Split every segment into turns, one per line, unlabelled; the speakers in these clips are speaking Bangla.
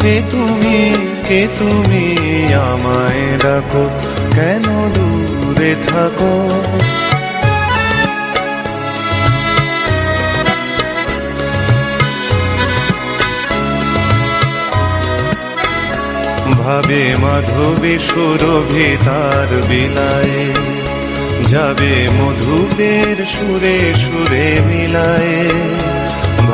কে তুমি? কে তুমি আমায় ডাকো? কেন দূরে থাকো? ভাবে মাধবী সুরভি তার বিলায়ে যাবে মধুপের সুরে সুরে মিলায়ে।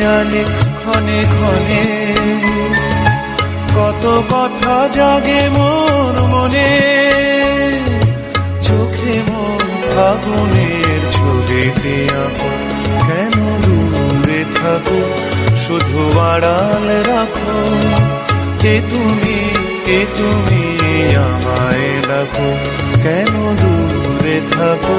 ধ্যানে ক্ষণে ক্ষণে। কত কথা জাগে মোর মনে, চোখে মন ফাগুনের ছবিতে আঁকো। কেন দূরে থাকো, শুধু আড়াল রাখো। কে তুমি কে তুমি আমায় ডাকো। কেন দূরে থাকো?